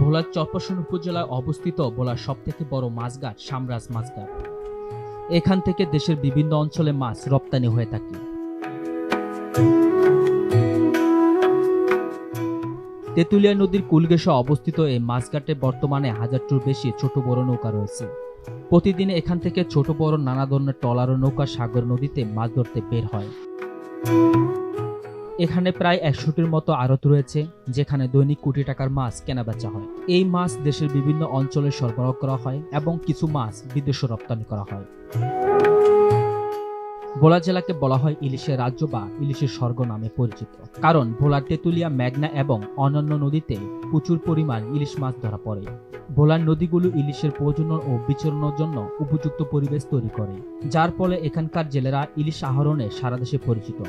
ভোলার চরপাশন উপজেলায় অবস্থিত ভোলার সবথেকে বড় মাছঘাট সামরাজ মাছঘাট এখান থেকে দেশের বিভিন্ন অঞ্চলে মাছ রপ্তানি হয়ে থাকে। তেঁতুলিয়া নদীর কুলগেশে অবস্থিত এই মাছঘাটে বর্তমানে হাজারটির বেশি ছোট বড় নৌকা রয়েছে। প্রতিদিন এখান থেকে ছোট বড় নানা ধরনের ট্রলার ও নৌকা সাগর নদীতে মাছ ধরতে বের হয়। এখানে প্রায় একশোটির মতো আড়ত রয়েছে, যেখানে দৈনিক কোটি টাকার মাছ কেনাবেচা হয়। এই মাছ দেশের বিভিন্ন অঞ্চলে সরবরাহ করা হয় এবং কিছু মাছ বিদেশে রপ্তানি করা হয়। ভোলা জেলাকে বলা হয় ইলিশের রাজ্য বা ইলিশের স্বর্গ নামে পরিচিত। কারণ ভোলার তেঁতুলিয়া, মেঘনা এবং অন্যান্য নদীতে প্রচুর পরিমাণ ইলিশ মাছ ধরা পড়ে। ভোলার নদীগুলো ইলিশের প্রজনন ও বিচরণের জন্য উপযুক্ত পরিবেশ তৈরি করে, যার ফলে এখানকার জেলেরা ইলিশ আহরণে সারা দেশে পরিচিত।